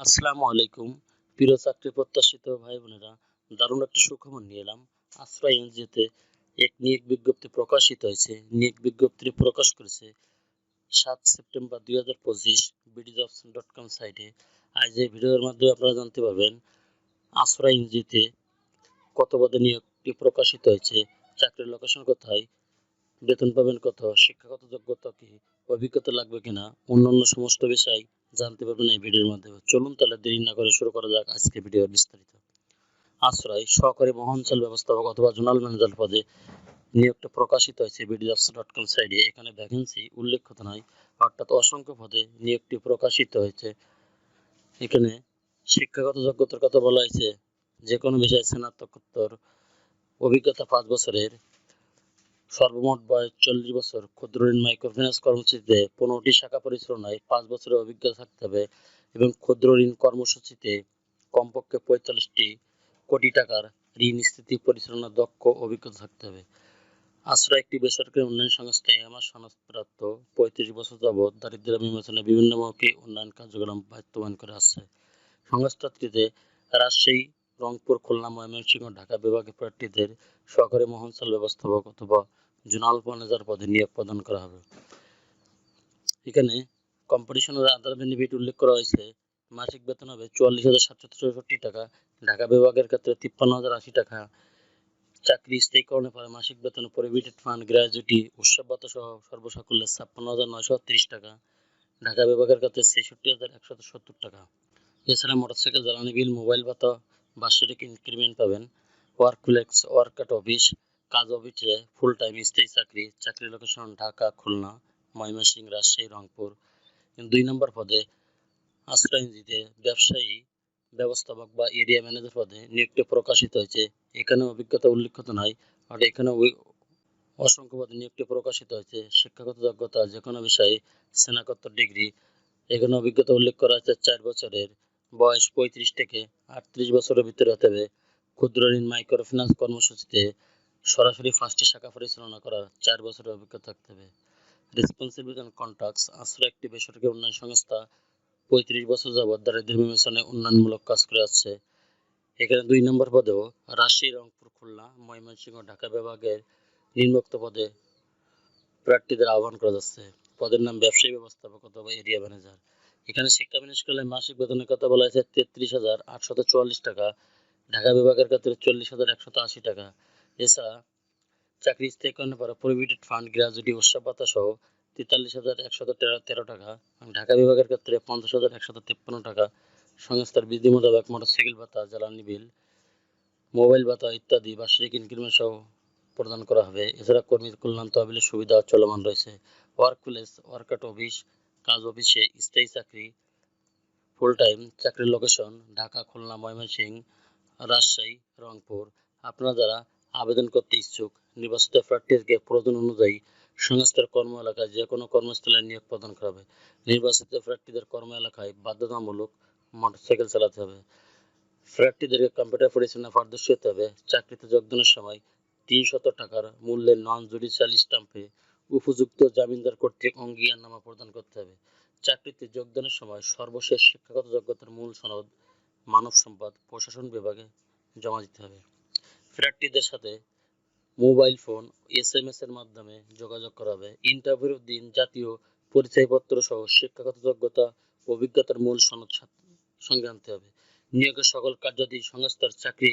আসসালামু আলাইকুম। প্রিয় চাকরি প্রত্যাশিত ভাই বোনেরা দারুণ একটি সুখবর নিয়ে এলাম। আশ্রয় এনজিওতে এক নিয়োগ বিজ্ঞপ্তি প্রকাশিত হয়েছে। নিয়োগ বিজ্ঞপ্তি প্রকাশ করেছে সাত সেপ্টেম্বর দুই হাজার পঁচিশ বিডিজবস ডট কম সাইটে। আজ এই ভিডিওর মাধ্যমে আপনারা জানতে পারবেন, আশ্রয় এনজিওতে কত পদে নিয়োগটি প্রকাশিত হয়েছে, চাকরির লোকেশন কোথায়, বেতন পাবেন কত, শিক্ষাগত যোগ্যতা কি, অভিজ্ঞতা লাগবে কিনা, অন্যান্য সমস্ত বিষয় জানতে পারবেন এই ভিডিওর মাধ্যমে। চলুন তাহলে দেরি না করে শুরু করা যাক আজকে ভিডিওর বিস্তারিত। আশ্রয়, সহকারী মহাঞ্চল ব্যবস্থাপক অথবা জোনাল ম্যানেজার পদে নিয়োগটা প্রকাশিত হয়েছে বিডিজবস ডট কম সাইডে এখানে ভ্যাকেন্সি উল্লেখিত নয়, অর্থাৎ অসংখ্য পদে নিয়োগটি প্রকাশিত হয়েছে। এখানে শিক্ষাগত যোগ্যতার কথা বলা হয়েছে যে কোনো বিষয়ে স্নাতকোত্তর অভিজ্ঞতা পাঁচ বছরের সর্বমোট বয়স চল্লিশ বছর। ক্ষুদ্র ঋণ মাইক্রোফিন্যান্স কর্মসূচিতে পনেরোটি শাখা পরিচালনায় পাঁচ বছরের অভিজ্ঞতা থাকতে হবে এবং ক্ষুদ্র ঋণ কর্মসূচিতে কমপক্ষে পঁয়তাল্লিশটি কোটি টাকার ঋণ স্থিতি পরিচালনার দক্ষ অভিজ্ঞতা থাকতে হবে। আশ্রয় একটি বেসরকারি উন্নয়ন সংস্থা আমার সনদপ্রাপ্ত পঁয়ত্রিশ বছর যাবৎ দারিদ্র্য বিমোচনে বিভিন্নমুখী উন্নয়ন কার্যক্রম বাস্তবায়ন করে আসছে। সংস্থাটিতে রাজশাহী রংপুর, খুলনা, ময়মনসিংহ, ঢাকা বিভাগের প্রার্থীদের সহকারী মহাঞ্চল ব্যবস্থাপক অথবা জোনাল ম্যানেজার পদে নিয়োগ প্রদান করা হবে। এখানে কম্পিটিশনের আধার বেনিফিট উল্লেখ করা হয়েছে। মাসিক বেতন হবে চুয়াল্লিশ হাজার সাতশো চৌষট্টি টাকা। ঢাকা বিভাগের ক্ষেত্রে তিপ্পান্ন হাজার আশি টাকা। চাকরি স্থায়ীকরণের পরে মাসিক বেতন প্রভিডেন্ট ফান্ড গ্র্যাজুইটি উৎসব ভাতা সহ সর্বসাকুল্যে ছাপ্পান্ন হাজার নয়শো তিরিশ টাকা। ঢাকা বিভাগের ক্ষেত্রে ছেষট্টি হাজার একশত সত্তর টাকা। এছাড়া মোটরসাইকেল, জ্বালানি বিল, মোবাইল ভাতা বার্ষিক ইনক্রিমেন্ট পাবেন। Work flex work at office কাজ অফিসে ফুল টাইম স্থায়ী চাকরি চাকরি লোকেশন ঢাকা, খুলনা, ময়মনসিংহ, রাজশাহী, রংপুর। দুই নম্বর পদে আশ্রয় নিতে ব্যবসায়ী, ব্যবস্থাপক বা এরিয়া ম্যানেজার পদে নিয়োগটি প্রকাশিত হয়েছে। এখানে অভিজ্ঞতা উল্লেখিত নয়, আর এখানে অসংখ্য পদে নিয়োগটি প্রকাশিত হয়েছে। শিক্ষাগত যোগ্যতা যে কোনো বিষয়ে স্নাতকোত্তর ডিগ্রি, এখানে অভিজ্ঞতা উল্লেখ করা হয়েছে চার বছরের। বয়স পঁয়ত্রিশ থেকে আটত্রিশ বছরের ভিতরে হতে হবে। ক্ষুদ্র ঋণ মাইক্রো ফিন্যান্স কর্মসূচিতে সরাসরি পাঁচটি শাখা পরিচালনা করার চার বছরের অভিজ্ঞতা থাকতে হবে। রেসপন্সিবিলিটি অ্যান্ড কন্ট্রাক্টস আশ্রয় একটি বেসরকারি উন্নয়ন সংস্থা, পঁয়ত্রিশ বছর যাবৎ দারিদ্র্য বিমোচনে উন্নয়নমূলক কাজ করে আসছে। এখানে দুই নম্বর পদেও রাজশাহী, রংপুর, খুলনা, ময়মনসিংহ, ঢাকা বিভাগের নিম্নোক্ত পদে প্রার্থীদের আহ্বান করা যাচ্ছে। পদের নাম ব্যবসায়ী, ব্যবস্থাপক অথবা এরিয়া ম্যানেজার। এখানে শিক্ষা বিনিয়োগকালে মাসিক বেতনের কথা বলা হয়েছে তেত্রিশ হাজার আটশত চুয়াল্লিশ টাকা। ঢাকা বিভাগের ক্ষেত্রে চল্লিশ হাজার একশত আশি টাকা। এছাড়া চাকরি স্থায়ীকরণের পরে প্রভিডেন্ট ফান্ড গ্র্যাজুইটি উৎসব ভাতা সহ তেতাল্লিশ হাজার একশত তেরো তেরো টাকা। এবং ঢাকা বিভাগের ক্ষেত্রে পঞ্চাশ হাজার একশত তিপ্পান্ন টাকা। সংস্থার বিধি মোতাবেক মোটরসাইকেল ভাতা, জ্বালানি বিল, মোবাইল ভাতা ইত্যাদি বার্ষিক ইনক্রিমেন্ট সহ প্রদান করা হবে। এছাড়া কর্মী কল্যাণ তহবিলের সুবিধা চলমান রয়েছে। Workplace work at office কাজ অফিসে স্থায়ী চাকরি ফুল টাইম চাকরির লোকেশন ঢাকা, খুলনা ময়মনসিংহ রাজশাহী, রংপুর। আপনারা যারা আবেদন করতে ইচ্ছুক, নির্বাচিত প্রার্থীকে প্রয়োজন অনুযায়ী সংস্থার কর্ম এলাকায় যে কোনো কর্মস্থলে নিয়োগ প্রদান করা হবে। নির্বাচিত প্রার্থীদের কর্ম এলাকায় বাধ্যতামূলক মোটরসাইকেল চালাতে হবে। প্রার্থীদেরকে কম্পিউটার পরিচালনা পারদর্শী হতে হবে। চাকরিতে যোগদানের সময় তিনশত টাকার মূল্যের নন জুডিশিয়াল স্টাম্পে উপযুক্ত জামিনদার কর্তৃক অঙ্গীকারনামা প্রদান করতে হবে। চাকরিতে যোগদানের সময় সর্বশেষ শিক্ষাগত যোগ্যতার মূল সনদ মানব সম্পদ প্রশাসন বিভাগে জমা দিতে হবে। প্রার্থীদের সাথে mobile phone S M S এর মাধ্যমে যোগাযোগ করা হবে। ইন্টারভিউর দিন, জাতীয় পরিচয়পত্র সহ শিক্ষাগত যোগ্যতা, অভিজ্ঞতার মূল সনদ সঙ্গে আনতে হবে। নিয়োগের সকল কার্যাদি সংস্থার চাকরি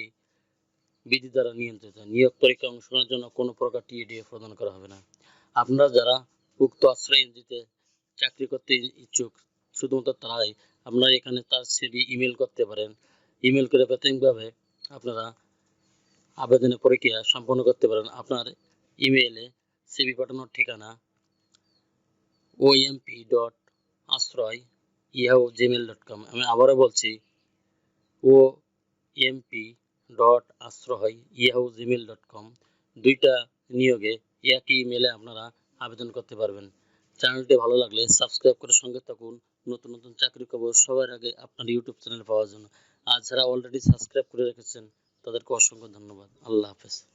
বিধি দ্বারা নিয়ন্ত্রিত। নিয়োগ পরীক্ষায় অংশগ্রহণের জন্য কোনো প্রকার টিএডিএ প্রদান করা হবে না। আপনারা যারা উক্ত আশ্রয় এনজিতে চাকরি করতে ইচ্ছুক, শুধুমাত্র তারাই আপনারা এখানে তার সিভি ইমেল করতে পারেন। ইমেল করে প্রাথমিকভাবে আপনারা আবেদনের প্রক্রিয়া সম্পন্ন করতে পারেন। আপনার ইমেইলে সিভি পাঠানোর ঠিকানা OMP dot Ashroy Yahoo Gmail dot com আমি আবারও বলছি O MP dot Ashroy Yahoo Gmail dot com দুইটা নিয়োগে একই ইমেলে আপনারা আবেদন করতে পারবেন। চ্যানেলটি ভালো লাগলে সাবস্ক্রাইব করে সঙ্গে থাকুন। নতুন নতুন চাকরি খবর সবার আগে আপনার ইউটিউব চ্যানেল পাওয়ার জন্য। আর যারা অলরেডি সাবস্ক্রাইব করে রেখেছেন, তাদেরকে অসংখ্য ধন্যবাদ। আল্লাহ হাফেজ।